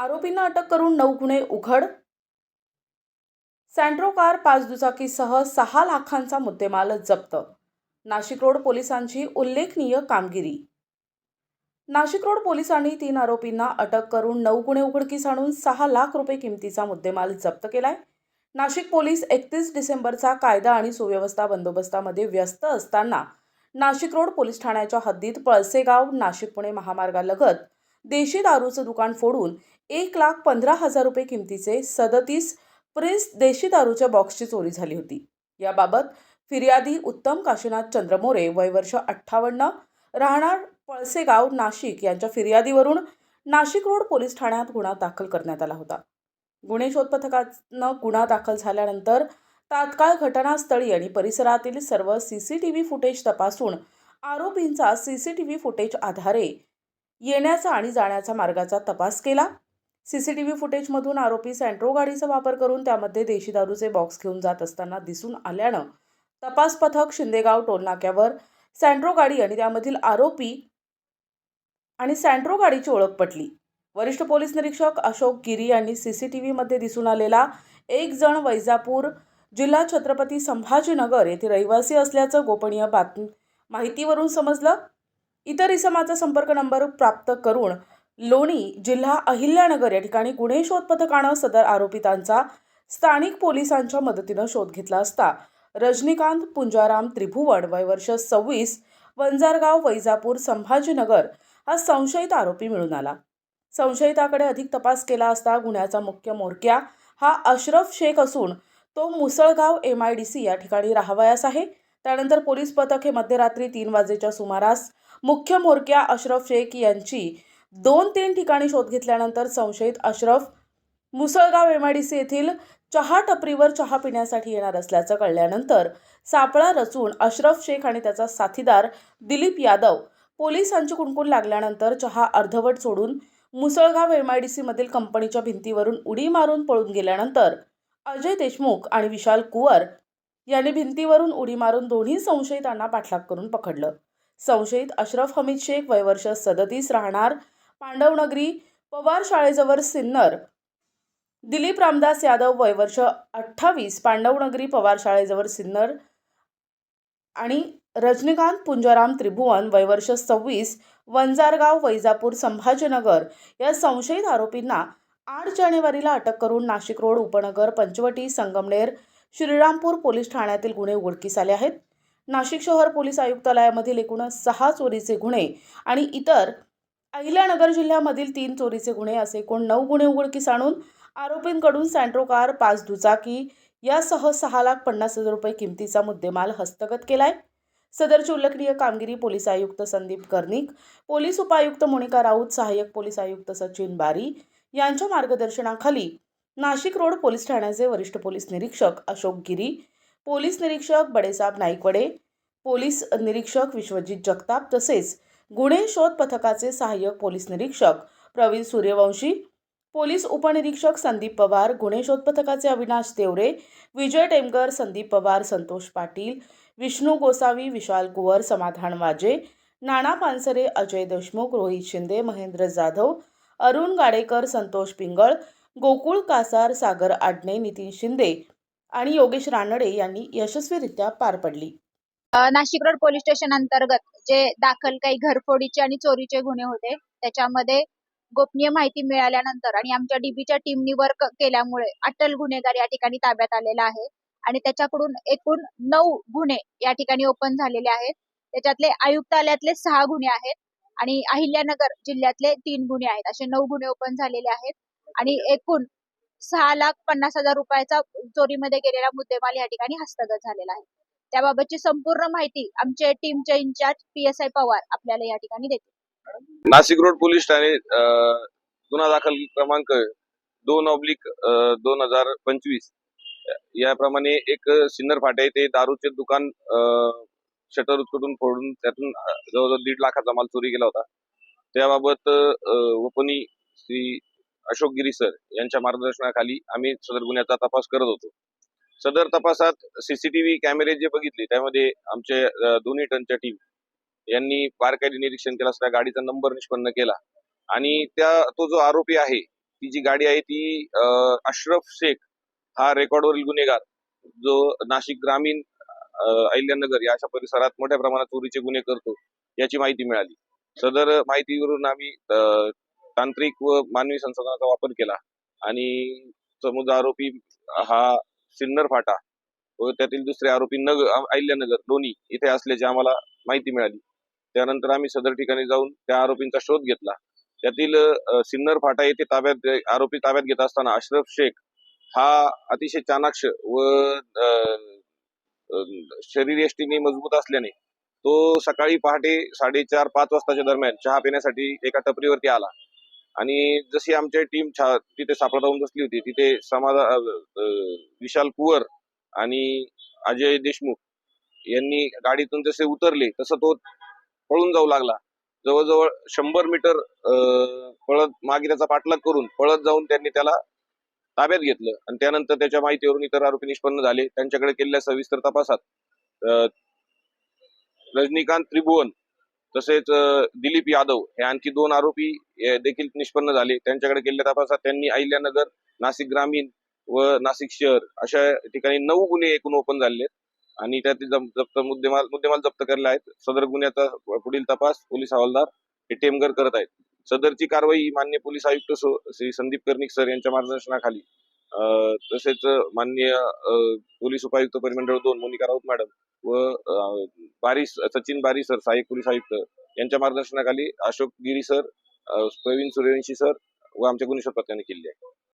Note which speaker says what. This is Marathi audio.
Speaker 1: आरोपींना अटक करून नऊ गुन्हे उघड. सँट्रो कार पाच दुचाकीसह सहा लाखांचा मुद्देमाल जप्त. नाशिक रोड पोलिसांची उल्लेखनीय कामगिरी. नाशिक रोड पोलिसांनी तीन आरोपींना अटक करून नऊ गुन्हे उघडकीस आणून सहा लाख रुपये किमतीचा मुद्देमाल जप्त केलाय. नाशिक पोलीस एकतीस डिसेंबरचा कायदा आणि सुव्यवस्था बंदोबस्तामध्ये व्यस्त असताना नाशिक रोड पोलीस ठाण्याच्या हद्दीत पळसेगाव नाशिक पुणे महामार्गालगत देशी दारूचं दुकान फोडून एक लाख पंधरा हजार रुपये किमतीचे सदतीस प्रिन्स देशी दारूच्या बॉक्सची चोरी झाली होती. याबाबत फिर्यादी उत्तम काशीनाथ चंद्रमोरे वय वर्ष अठ्ठावन्न राहणार पळसेगाव नाशिक यांच्या फिर्यादीवरून नाशिक रोड पोलीस ठाण्यात गुन्हा दाखल करण्यात आला होता. गुन्हे शोध पथकानं गुन्हा दाखल झाल्यानंतर तात्काळ घटनास्थळी आणि परिसरातील सर्व C C T V footage तपासून आरोपींचा C C T V footage आधारे येण्याचा आणि जाण्याचा मार्गाचा तपास केला. सी सी टी व्ही फुटेजमधून आरोपी सँट्रो गाडीचा वापर करून त्यामध्ये देशी दारूचे बॉक्स घेऊन जात असताना दिसून आल्यानं तपास पथक शिंदेगाव टोलनाक्यावर सँट्रो गाडी आणि त्यामधील आरोपी आणि सँट्रो गाडीची ओळख पटली. वरिष्ठ पोलीस निरीक्षक अशोक गिरी यांनी सी सी टी व्हीमध्ये दिसून आलेला एक जण वैजापूर जिल्हा छत्रपती संभाजीनगर येथे रहिवासी असल्याचं गोपनीय बातमी माहितीवरून समजलं. इतर इसमाचा संपर्क नंबर प्राप्त करून लोणी जिल्हा अहिल्यानगर या ठिकाणी गुन्हे शोध पथकानं सदर आरोपितांचा स्थानिक पोलिसांच्या मदतीनं शोध घेतला असता रजनीकांत पुंजाराम त्रिभुवन वय वर्ष सव्वीस वंजारगाव वैजापूर संभाजीनगर हा संशयित आरोपी मिळून आला. संशयिताकडे अधिक तपास केला असता गुन्ह्याचा मुख्य मोरक्या हा अशरफ शेख असून तो Musalgaon M I D C या ठिकाणी राहावयास आहे. त्यानंतर पोलीस पथक हे मध्यरात्री तीन वाजेच्या सुमारास मुख्य म्होरक्या अशरफ शेख यांची दोन तीन ठिकाणी शोध घेतल्यानंतर संशयित Ashraf Musalgaon M I D C येथील चहा टपरीवर चहा पिण्यासाठी येणार असल्याचं कळल्यानंतर सापळा रचून अशरफ शेख आणि त्याचा साथीदार दिलीप यादव पोलिसांची कुणकुण लागल्यानंतर चहा अर्धवट सोडून मुसळगाव एम आय डी कंपनीच्या भिंतीवरून उडी मारून पळून गेल्यानंतर अजय देशमुख आणि विशाल कुवर यांनी भिंतीवरून उडी मारून दोन्ही संशयितांना पाठलाग करून पकडलं. संशयित अशरफ हमीद शेख वयवर्ष सदतीस राहणार. पांडवनगरी पवार शाळेजवळ सिन्नर. दिलीप रामदास यादव वयवर्ष अठ्ठावीस पांडवनगरी पवार शाळेजवळ सिन्नर. आणि रजनीकांत पुंजाराम त्रिभुवन वयवर्ष सव्वीस वंजारगाव वैजापूर संभाजीनगर. या संशयित आरोपींना आठ जानेवारीला अटक करून नाशिक रोड उपनगर पंचवटी संगमनेर श्रीरामपूर पोलीस ठाण्यातील गुन्हे उघडकीस आले आहेत. नाशिक शहर पोलीस आयुक्तालयामधील एकूण सहा चोरीचे गुन्हे आणि इतर अहिल्यानगर जिल्ह्यामधील तीन चोरीचे गुन्हे असे एकूण नऊ गुन्हे उघडकीस आणून आरोपींकडून सँट्रो कार पाच दुचाकी यासह सहा लाख पन्नास हजार रुपये किमतीचा मुद्देमाल हस्तगत केलाय. सदरची उल्लेखनीय कामगिरी पोलीस आयुक्त संदीप कर्णिक पोलीस उपायुक्त मोनिका राऊत सहाय्यक पोलीस आयुक्त सचिन बारी यांच्या मार्गदर्शनाखाली नाशिक रोड पोलीस ठाण्याचे वरिष्ठ पोलीस निरीक्षक अशोक गिरी पोलीस निरीक्षक बडेसाब नाईकवडे पोलीस निरीक्षक विश्वजित जगताप तसेच गुन्हे शोध पथकाचे सहाय्यक पोलीस निरीक्षक प्रवीण सूर्यवंशी पोलीस उपनिरीक्षक संदीप पवार गुन्हे शोध पथकाचे अविनाश देवरे विजय टेमकर संदीप पवार संतोष पाटील विष्णू गोसावी विशाल कुवर समाधान वाजे नाना पानसरे अजय देशमुख रोहित शिंदे महेंद्र जाधव अरुण गाडेकर संतोष पिंगळ गोकुळ कासार सागर आडणे नितीन शिंदे आणि योगेश रानडे यांनी यशस्वीरित्या पार पडली.
Speaker 2: नाशिक रोड पोलीस स्टेशन अंतर्गत जे दाखल काही घरफोडीचे आणि चोरीचे गुन्हे होते त्याच्यामध्ये गोपनीय माहिती मिळाल्यानंतर आणि आमच्या डीबीच्या टीमनी वर्क केल्यामुळे अटल गुन्हेगार या ठिकाणी ताब्यात आलेला आहे. आणि त्याच्याकडून एकूण नऊ गुन्हे या ठिकाणी ओपन झालेले आहेत. त्याच्यातले आयुक्तालयातले सहा गुन्हे आहेत आणि अहिल्यानगर जिल्ह्यातले तीन गुन्हे आहेत. असे नऊ गुन्हे ओपन झालेले आहेत. आणि एकूण सहा लाख पन्नास हजार रुपयाचा चोरीमध्ये गेलेला मुद्देमाल या ठिकाणी हस्तगत झालेला आहे. त्याबाबतची संपूर्ण माहिती आमचे टीमचे incharge P S I Pawar आपल्याला या ठिकाणी देते
Speaker 3: नाशिक रोड पोलीस ठाणे गुन्हा दाखल क्रमांक दोन ऑब्लिक दोन हजार पंचवीस. याप्रमाणे एक सिन्नर फाटा येथे दारूचे दुकान शटर उचकडून फोडून त्यातून जवळजवळ दीड लाखाचा माल चोरी केला होता. त्याबाबत वपनी श्री अशोक गिरी सर यांच्या मार्गदर्शनाखाली आम्ही सदर गुन्ह्याचा तपास करत होतो. सदर तपासात सीसीटीव्ही कॅमेरे जे बघितले त्यामध्ये आमचे दोन्ही टनच्या टीम यांनी बारकाईने निरीक्षण केलं असता गाडीचा नंबर निष्पन्न केला आणि त्या तो जो आरोपी आहे ती जी गाडी आहे ती अशरफ शेख हा रेकॉर्डवरील गुन्हेगार. जो नाशिक ग्रामीण अहिल्यानगर या अशा परिसरात मोठ्या प्रमाणात चोरीचे गुन्हे करतो याची माहिती मिळाली. सदर माहितीवरून आम्ही अं, तांत्रिक व मानवी संसाधनाचा वापर केला. आणि समुद्र आरोपी हा सिन्नर फाटा व त्यातील दुसरे आरोपी नग अहिल्यानगर दोन्ही इथे असल्याची आम्हाला माहिती मिळाली. त्यानंतर आम्ही सदर ठिकाणी जाऊन त्या आरोपींचा शोध घेतला. त्यातील सिन्नर फाटा येथे ताब्यात आरोपी ताब्यात घेत असताना अशरफ शेख हा अतिशय चाणाक्ष व शरीर यष्टीने मजबूत असल्याने तो सकाळी पहाटे साडेचार पाच वाजताच्या दरम्यान चहा पिण्यासाठी एका टपरीवरती आला. आणि जशी आमची टीम तिथे सापळा होऊन बसली होती तिथे समाधा विशाल कुवर आणि अजय देशमुख यांनी गाडीतून जसे उतरले तसं तो पळून जाऊ लागला. जवळजवळ शंभर मीटर पळत मागे त्याचा पाठलाग करून पळत जाऊन त्यांनी त्याला ताब्यात घेतलं. आणि त्यानंतर त्याच्या माहितीवरून इतर आरोपी निष्पन्न झाले. त्यांच्याकडे केलेल्या सविस्तर तपासात रजनीकांत त्रिभुवन तसेच दिलीप यादव हे आणखी दोन आरोपी देखील निष्पन्न झाले. त्यांच्याकडे केलेल्या तपासात त्यांनी अहिल्यानगर नाशिक ग्रामीण व नाशिक शहर अशा ठिकाणी नऊ गुन्हे एकूण ओपन झालेले आहेत आणि त्यातील जप्त मुद्देमाल मुद्देमाल जप्त केलेला आहेत. सदर गुन्ह्याचा पुढील तपास पोलीस हवालदार हे टेमगर करत आहेत. सदरची कारवाई मान्य पोलीस आयुक्त श्री संदीप कर्णिक सर यांच्या मार्गदर्शनाखाली अं, तसेच मान्य पोलीस उपायुक्त परिमंडळ दोन मोनिका राऊत मॅडम व बारी सचिन बारी सर सहाय्यक पोलीस आयुक्त यांच्या मार्गदर्शनाखाली अशोक गिरी सर प्रवीण सूर्यवंशी सर व आमच्या गुन्हे शोध पथकाने केली आहे.